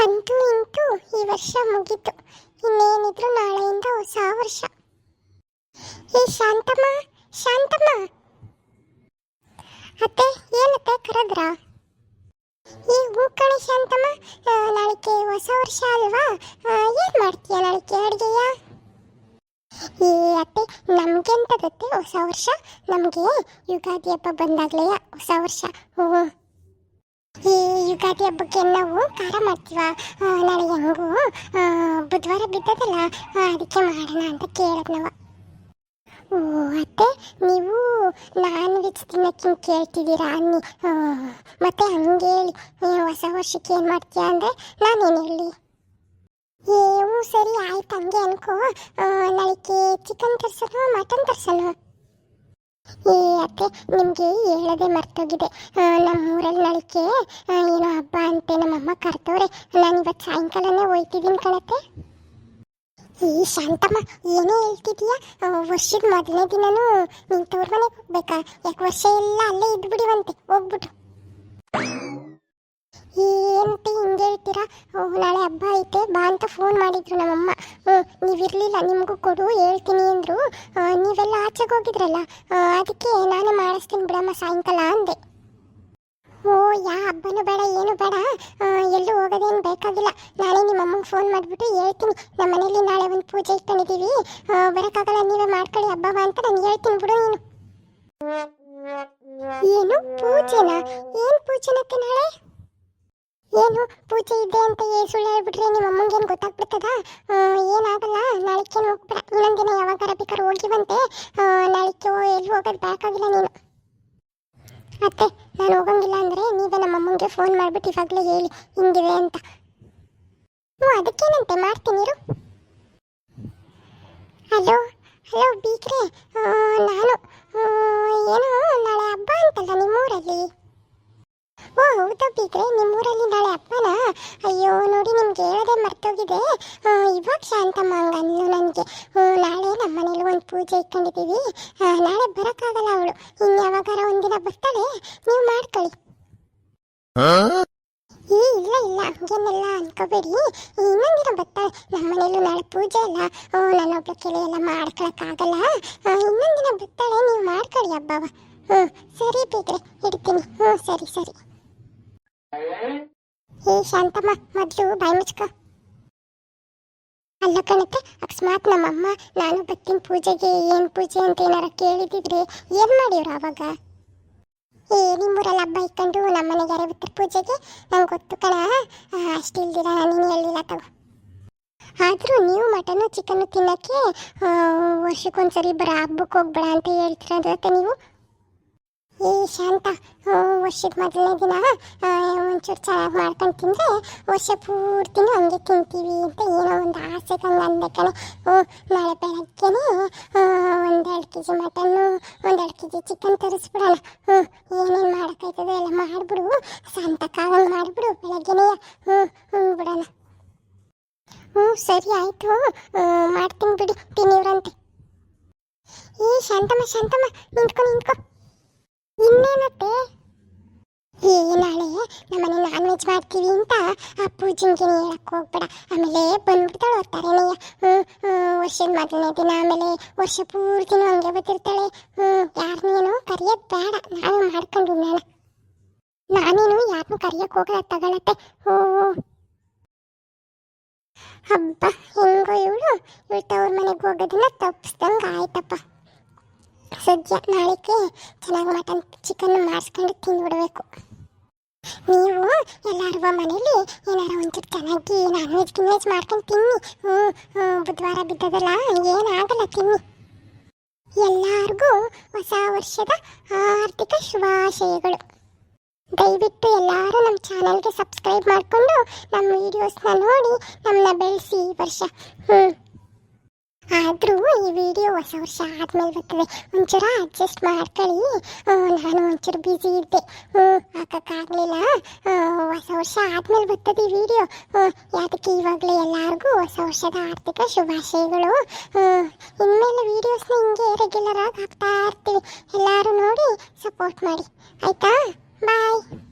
ಅಂತೂ ಇಂತೂ ಈ ವರ್ಷ ಮುಗೀತು. ಇನ್ನೇನಿದ್ರು ನಾಳೆಯಿಂದ ಹೊಸ ವರ್ಷ. ಏ ಶಾಂತಮ್ಮ ಶಾಂತಮ್ಮ. ಅತ್ತೆ, ಏನತ್ತೆ ಕರೆದ್ರ? ಈ ಹೂ ಕಣೆ ಶಾಂತಮ್ಮ. ನಾಳಿಕೆ ಹೊಸ ವರ್ಷ ಅಲ್ವಾ? ಏನ್ ಮಾಡ್ತೀಯ ನಾಳಿಕೆ ಅಡುಗೆಯ? ಏ, ಅತ್ತೆ ನಮ್ಗೆಂತ ಗೊತ್ತೆ ಗೊತ್ತೇ ಹೊಸ ವರ್ಷ? ನಮಗೆ ಯುಗಾದಿ ಹಬ್ಬ ಬಂದಾಗ್ಲೇ ಹೊಸ ವರ್ಷ. ಹ್ಞೂ ಯುಗಾದಿ ಹಬ್ಬಕ್ಕೆ ನಾವು ಖಾರ ಮಾಡ್ತೀವ? ನಾಳೆ ಹೆಂಗು? ಬುಧವಾರ ಬಿದ್ದದಲ್ಲ ಅದಕ್ಕೆ ಮಾಡೋಣ ಅಂತ ಕೇಳಿದ್ನವ ನಾವು. ಓ, ಅತ್ತೆ, ನೀವು ನಾನ್ ವೆಜ್ ತಿನ್ನಕ್ಕೆ ಕೇಳ್ತಿದ್ದೀರಾ ಅನ್ನಿ. ಮತ್ತೆ ಹಂಗೆ ಹೇಳಿ ಹೊಸ ವರ್ಷಕ್ಕೆ ಏನು ಮಾಡ್ತೀಯಾ ಅಂದರೆ ನಾನೇನು ಹೇಳಿ? ಏವು ಸರಿ, ಆಯ್ತು, ಹಂಗೆ ಅನ್ಕೋ. ನಾಳೆಗೆ ಚಿಕನ್ ತರ್ಸಲು ಮಟನ್ ತರ್ಸೋಣ ಏ ಅತ್ತೆ ನಿಮಗೆ ಹೇಳದೆ ಮರ್ತೋಗಿದೆ. ನಮ್ಮೂರಲ್ಲಿ ನಾಳೆಗೆ ಏನೋ ಹಬ್ಬ ಅಂತೆ ನಮ್ಮಮ್ಮ ಕರ್ತವ್ರೆ ನಾನು ಇವತ್ತು ಸಾಯಂಕಾಲನೇ ಹೋಯ್ತಿದ್ದೀನಿ ಕಣತ್ತೆ ಈ ಶಾಂತಮ್ಮ, ಏನೇ ಹೇಳ್ತಿದೀಯ? ವರ್ಷದ ಮೊದಲನೇ ದಿನನೂ ನಿನ್ ತವ್ರ ಮನೆಗೆ ಹೋಗ್ಬೇಕಾ? ಯಾಕೆ ವರ್ಷ ಎಲ್ಲ ಅಲ್ಲೇ ಇದ್ಬಿಡಿವಂತೆ ಹೋಗ್ಬಿಟ್ಟು. ಏನಂತೆ ಹಿಂಗೆ ಹೇಳ್ತೀರಾ? ನಾಳೆ ಹಬ್ಬ ಐತೆ, ಬಾ ಅಂತ ಫೋನ್ ಮಾಡಿದ್ರು ನಮ್ಮಮ್ಮ. ಹ್ಞೂ ನೀವಿರಲಿಲ್ಲ, ನಿಮಗೂ ಕೊಡು, ಹೇಳ್ತೀನಿ. ನೀವೆಲ್ಲ ಆಚೆಗೆ ಹೋಗಿದ್ರಲ್ಲ ಅದಕ್ಕೆ ನಾನೇ ಮಾಡಿಸ್ತೀನಿ ಬಿಡಮ್ಮ ಸಾಯಂಕಾಲ ಅಂದೆ. ಓ, ಯಾ ಹಬ್ಬನೂ ಬೇಡ, ಏನು ಬೇಡ. ಎಲ್ಲೂ ಹೋಗೋದೇನು ಬೇಕಾಗಿಲ್ಲ. ನಾಳೆ ನಿಮ್ಮ ಅಮ್ಮಂಗೆ ಫೋನ್ ಮಾಡಿಬಿಟ್ಟು ಹೇಳ್ತೀನಿ. ನಮ್ಮ ಮನೇಲಿ ನಾಳೆ ಒಂದು ಪೂಜೆ ಇಟ್ಕೊಂಡಿದ್ದೀವಿ ಬರೋಕ್ಕಾಗಲ್ಲ, ನೀವೇ ಮಾಡ್ಕೊಳ್ಳಿ ಹಬ್ಬವ ಅಂತ ನಾನು ಹೇಳ್ತೀನಿ ಬಿಡು ನೀನು. ಏನು, ಪೂಜೆನಾ? ಏನು ಪೂಜೆನಕ್ಕೆ ನಾಳೆ? ಏನು ಪೂಜೆ ಇದೆ ಅಂತ ಏ ಸುಳ್ಳು ಹೇಳ್ಬಿಟ್ರೆ ನಿಮ್ಮ ಅಮ್ಮಂಗೇನು ಗೊತ್ತಾಗ್ಬಿಡ್ತದ? ಆ, ಏನಾಗಲ್ಲ ನಾಳೆಕ್ಕೆ ಹೋಗ್ಬೇಡ. ಇನ್ನೊಂದಿನ ಯಾವಾಗಾರ ಬೇಕಾದ್ರೆ ಹೋಗಿವಂತೆ ನಾಳಿಕೆ ಎಲ್ಲಿ ಹೋಗೋದು ಬೇಕಾಗಿಲ್ಲ ನೀನು. ಅತ್ತೆ ನಾನು ಹೋಗಂಗಿಲ್ಲ ಅಂದರೆ ನೀವೇ ನಮ್ಮ ಅಮ್ಮಂಗೆ ಫೋನ್ ಮಾಡಿಬಿಟ್ಟು ಇವಾಗಲೇ ಹೇಳಿ ಹಿಂಗಿದೆ ಅಂತ. ಹ್ಞೂ ಅದಕ್ಕೇನಂತೆ ಮಾಡ್ತೀನಿ ಇರು. ಹಲೋ ಹಲೋ ಬೀಕ್ರೆ ನಾನು ಏನು ಏನೋ ನಾಳೆ ಹಬ್ಬ ಅಂತಲ್ಲ ನಿಮ್ಮೂರಲ್ಲಿ? ಹೌದಾ ಬೀಗ್ರೆ ನಿಮ್ಮೂರಲ್ಲಿ ನಾಳೆ ಅಪ್ಪನ? ಅಯ್ಯೋ ನೋಡಿ ನಿಮ್ಗೆ ಹೇಳೋದೇ ಮರ್ತೋಗಿದೆ. ಇವಾಗ ಶಾಂತಮ್ಮ ಹಂಗಂದ್ಲು ನನಗೆ. ನಾಳೆ ನಮ್ಮ ಮನೇಲಿ ಒಂದು ಪೂಜೆ ಇಟ್ಕೊಂಡಿದ್ದೀವಿ. ನಾಳೆ ಬರೋಕ್ಕಾಗಲ್ಲ ಅವಳು. ಇನ್ನು ಯಾವಾಗಾರ ಒಂದಿನ ಬರ್ತಾಳೆ. ನೀವು ಮಾಡ್ಕೊಳ್ಳಿ. ಈ ಇಲ್ಲ ಇಲ್ಲ ಹಂಗೇನೆಲ್ಲ ಅನ್ಕೋಬೇಡಿ. ಇನ್ನೊಂದಿನ ಬರ್ತಾಳೆ. ನಮ್ಮ ಮನೇಲೂ ನಾಳೆ ಪೂಜೆ ಇಲ್ಲ ಓ ನನ್ನೊಬ್ಳ ಕೆಲ ಎಲ್ಲ ಮಾಡ್ಕೊಳಕ್ಕಾಗಲ್ಲ. ಇನ್ನೊಂದಿನ ಬರ್ತಾಳೆ. ನೀವು ಮಾಡ್ಕೊಳ್ಳಿ ಹಬ್ಬವ ಹ್ಞೂ ಸರಿ ಬೇಕ್ರೆ ಇಡ್ತೀನಿ. ಹ್ಞೂ ಸರಿ ಸರಿ. ಏ ಶಾಂತಮ್ಮ, ಮೊದಲು, ಬಾಯಿ ಮುಚ್ಕೋ. ಅಲ್ಲ ಕಣಕ್ಕೆ, ಅಕಸ್ಮಾತ್ ನಮ್ಮಮ್ಮ, ನಾನು ಬತ್ತಿನ ಪೂಜೆಗೆ, ಏನು ಪೂಜೆ ಅಂತ ಏನಾರ ಕೇಳಿದಿದ್ರೆ ಏನ್ ಮಾಡಿವ್ರು ಅವಾಗ? ಏ, ನಿಮ್ಮೂರಲ್ಲಿ ಹಬ್ಬ ಇಟ್ಕೊಂಡು ನಮ್ಮ ಮನೆಗೆ ಯಾರೇ ಬರ್ತಾರೆ ಪೂಜೆಗೆ? ನಂಗೆ ಗೊತ್ತು ಕಣ. ಅಷ್ಟಿಲ್ದಿರ ನೀನು ಹೇಳಿಲ್ಲ ತಗೋ. ಆದರೂ ನೀವು ಮಟನು ಚಿಕನ್ನು ತಿನ್ನೋಕ್ಕೆ ವರ್ಷಕ್ಕೊಂದ್ಸರಿ ಬರೋ ಹಬ್ಬಕ್ಕೆ ಹೋಗ್ಬೇಡ ಅಂತ ಹೇಳ್ತೀರ ಅದಕ್ಕೆ ನೀವು? ಏ ಶಾಂತ ವರ್ಷದ ಮೊದಲನೇ ದಿನ ಒಂಚೂರು ಚೆನ್ನಾಗಿ ಮಾಡ್ಕೊಂಡು ತಿಂದರೆ ವರ್ಷ ಪೂರ್ತಿನೂ ಹಂಗೆ ತಿಂತೀವಿ ಅಂತ ಏನೋ ಒಂದು ಆಸೆ ಹಂಗೆ ಅಂದೆ ಕಣೆ ಹ್ಞೂ ನಾಳೆ ಒಂದೆರಡು ಕೆ ಜಿ ಮಟನ್ನು, ಒಂದೆರಡು ಕೆ ಜಿ ಚಿಕನ್ ತರಿಸ್ಬಿಡೋಣ. ಹ್ಞೂ ಏನೇನು ಮಾಡೋಕ್ಕಾಯ್ತದೆ ಎಲ್ಲ ಮಾಡಿಬಿಡು ಸಂತಕ್ಕಾಗಂಗೆ ಮಾಡಿಬಿಡು, ಬೆಳಗ್ಗೆನೇ ಹ್ಞೂ ಹ್ಞೂ ಬಿಡೋಣ. ಹ್ಞೂ ಸರಿ ಆಯಿತು ಮಾಡ್ತೀನಿ ಬಿಡಿ, ತಿನ್ನಿವ್ರಂತೆ. ಏ, ಶಾಂತಮ್ಮ ಶಾಂತಮ್ಮ, ನಿಂತ್ಕೊ ನಿಂತ್ಕೊ. ಇನ್ನೇನತ್ತೆ? ಏ, ನಾಳೆ ನಮ್ಮನೆ ನಾನ್ ವೆಜ್ ಮಾಡ್ತೀವಿ ಅಂತ ಆ ಪೂಜೆಗೆ ಹೇಳಕ್ ಹೋಗ್ಬೇಡ. ಆಮೇಲೆ ಬಂದ್ಬಿಡ್ತಾಳೆ ಓದ್ತಾರೇನೆಯ ಹ್ಞೂ ವರ್ಷದ ಮೊದಲನೇ ದಿನ, ಆಮೇಲೆ ವರ್ಷ ಪೂರ್ತಿನೂ ಹಂಗೆ ಬರ್ತಿರ್ತಾಳೆ ಹ್ಞೂ ಯಾರನ್ನೇನು ಕರಿಯೋದು ಬೇಡ. ನಾವೇ ಮಾಡ್ಕೊಂಡು ನಾನು ನಾನೇನು ಯಾರನ್ನೂ ಕರಿಯಕ್ಕೆ ಹೋಗಲ್ಲ ತಗೊಳತ್ತೆ. ಹ್ಞೂ ಹಬ್ಬ, ಹೆಂಗೋ ಇವಳು. ಇವಳು ತವ್ರ ಮನೆಗೆ ಹೋಗೋದನ್ನ ತಪ್ಪಿಸ್ದಂಗೆ ಆಯ್ತಪ್ಪ. ಸದ್ಯ ನಾಳೆಗೆ ಚೆನ್ನಾಗಿ ಮಟನ್ ಚಿಕನ್ ಮಾಡಿಸ್ಕೊಂಡು ತಿಂದ್ಬಿಡಬೇಕು. ನೀವು ಎಲ್ಲರೂ ಮನೇಲಿ ಏನಾರ ಒಂಚೂರು ಚೆನ್ನಾಗಿ ನಾನ್ ವೆಜ್ ಗಿನ್ ಮಾಡ್ಕೊಂಡು ತಿನ್ನಿ. ಹ್ಞೂ ಬುಧವಾರ ಬಿದ್ದದಲ್ಲ ಏನಾಗಲ್ಲ ತಿನ್ನಿ. ಎಲ್ಲರಿಗೂ ಹೊಸ ವರ್ಷದ ಆರ್ಥಿಕ ಶುಭಾಶಯಗಳು. ದಯವಿಟ್ಟು ಎಲ್ಲರೂ ನಮ್ಮ ಚಾನಲ್ಗೆ ಸಬ್ಸ್ಕ್ರೈಬ್ ಮಾಡಿಕೊಂಡು ನಮ್ಮ ವೀಡಿಯೋಸ್ನ ನೋಡಿ ನಮ್ಮನ್ನ ಬೆಳೆಸಿ ವರ್ಷ. ಹ್ಞೂ. ಆದರೂ ಈ ವಿಡಿಯೋ ಹೊಸ ವರ್ಷ ಆದಮೇಲೆ ಬರ್ತದೆ. ಒಂಚೂರ ಅಡ್ಜಸ್ಟ್ ಮಾಡ್ಕೊಳ್ಳಿ. ನಾನು ಒಂಚೂರು ಬ್ಯುಸಿ ಇದ್ದೆ. ಹ್ಞೂ ಹಾಕೋಕ್ಕಾಗಲಿಲ್ಲ ಹೊಸ ವರ್ಷ ಆದಮೇಲೆ ಬರ್ತದೆ ಈ ವಿಡಿಯೋ ಯಾವುದಕ್ಕೆ ಇವಾಗಲೇ ಎಲ್ಲರಿಗೂ ಹೊಸ ವರ್ಷದ ಆರ್ಥಿಕ ಶುಭಾಶಯಗಳು. ಇನ್ಮೇಲೆ ವೀಡಿಯೋಸ್ನ ಹಿಂಗೆ ರೆಗ್ಯುಲರ್ ಆಗಿ ಹಾಕ್ತಾ ಇರ್ತೀವಿ. ಎಲ್ಲರೂ ನೋಡಿ ಸಪೋರ್ಟ್ ಮಾಡಿ. ಆಯಿತಾ? ಬಾಯ್